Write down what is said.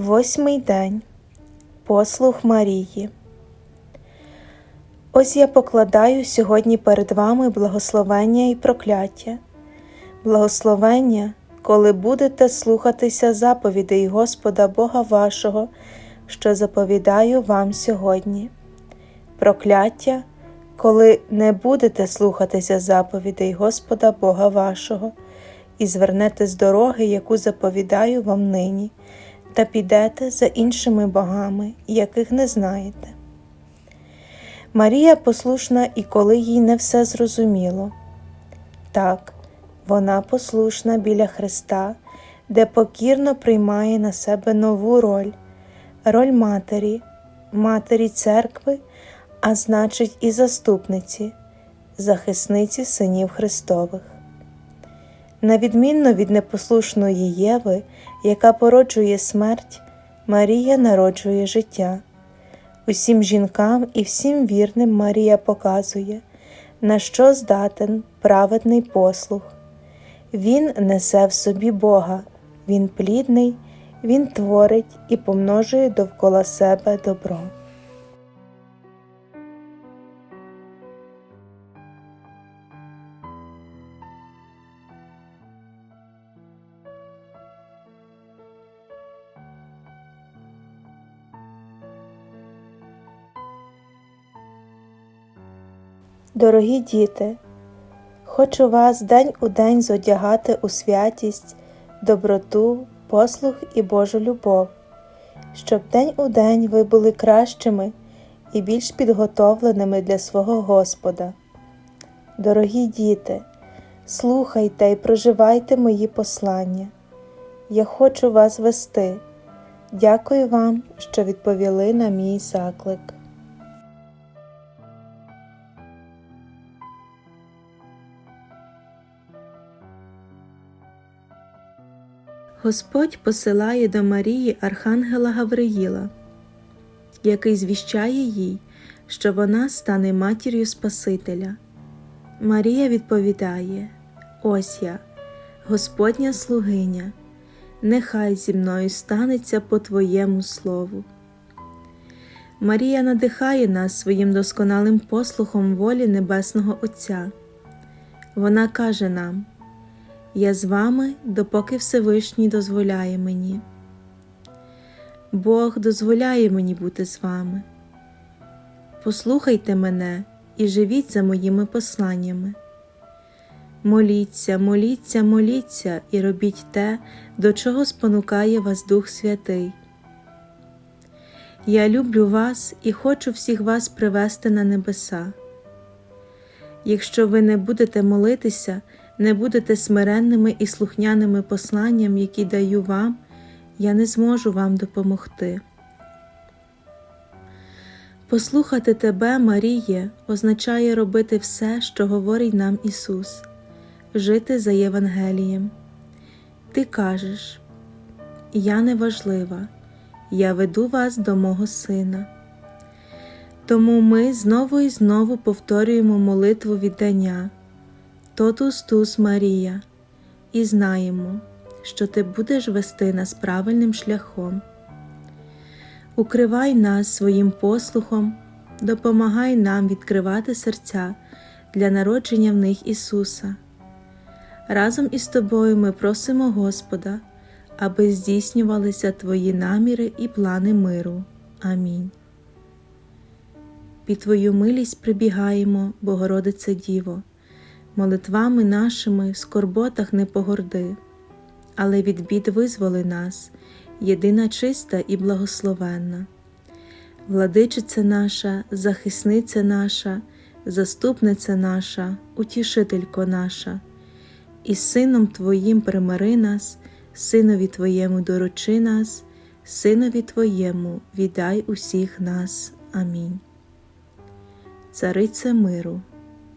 Восьмий день. Послух Марії. Ось я покладаю сьогодні перед вами благословення і прокляття. Благословення, коли будете слухатися заповідей Господа Бога вашого, що заповідаю вам сьогодні. Прокляття, коли не будете слухатися заповідей Господа Бога вашого, і звернете з дороги, яку заповідаю вам нині, та підете за іншими богами, яких не знаєте. Марія послушна і коли їй не все зрозуміло. Так, вона послушна біля Христа, де покірно приймає на себе нову роль, роль матері, матері церкви, а значить і заступниці, захисниці синів Христових. На відмінно від непослушної Єви, яка породжує смерть, Марія народжує життя. Усім жінкам і всім вірним Марія показує, на що здатен праведний послух. Він несе в собі Бога, Він плідний, Він творить і помножує довкола себе добро. Дорогі діти, хочу вас день у день зодягати у святість, доброту, послух і Божу любов, щоб день у день ви були кращими і більш підготовленими для свого Господа. Дорогі діти, слухайте і проживайте мої послання. Я хочу вас вести. Дякую вам, що відповіли на мій заклик. Господь посилає до Марії Архангела Гавриїла, який звіщає їй, що вона стане матір'ю Спасителя. Марія відповідає: Ось я, Господня слугиня, нехай зі мною станеться по Твоєму слову. Марія надихає нас своїм досконалим послухом волі Небесного Отця. Вона каже нам: Я з вами, допоки Всевишній дозволяє мені. Бог дозволяє мені бути з вами. Послухайте мене і живіть за моїми посланнями. Моліться, моліться, моліться і робіть те, до чого спонукає вас Дух Святий. Я люблю вас і хочу всіх вас привести на небеса. Якщо ви не будете молитися, не будете смиренними і слухняними посланням, які даю вам, я не зможу вам допомогти. Послухати Тебе, Маріє, означає робити все, що говорить нам Ісус, жити за Євангелієм. Ти кажеш, Я неважлива, я веду вас до мого Сина. Тому ми знову і знову повторюємо молитву віддання Тотус Тус Марія, і знаємо, що Ти будеш вести нас правильним шляхом. Укривай нас своїм послухом, допомагай нам відкривати серця для народження в них Ісуса. Разом із Тобою ми просимо Господа, аби здійснювалися Твої наміри і плани миру. Амінь. Під Твою милість прибігаємо, Богородице Діво, молитвами нашими в скорботах не погорди, але від бід визволи нас, єдина чиста і благословенна. Владичиця наша, захисниця наша, заступниця наша, утішителько наша, і Сином Твоїм примири нас, Синові Твоєму доручи нас, Синові Твоєму віддай усіх нас. Амінь. Царице миру,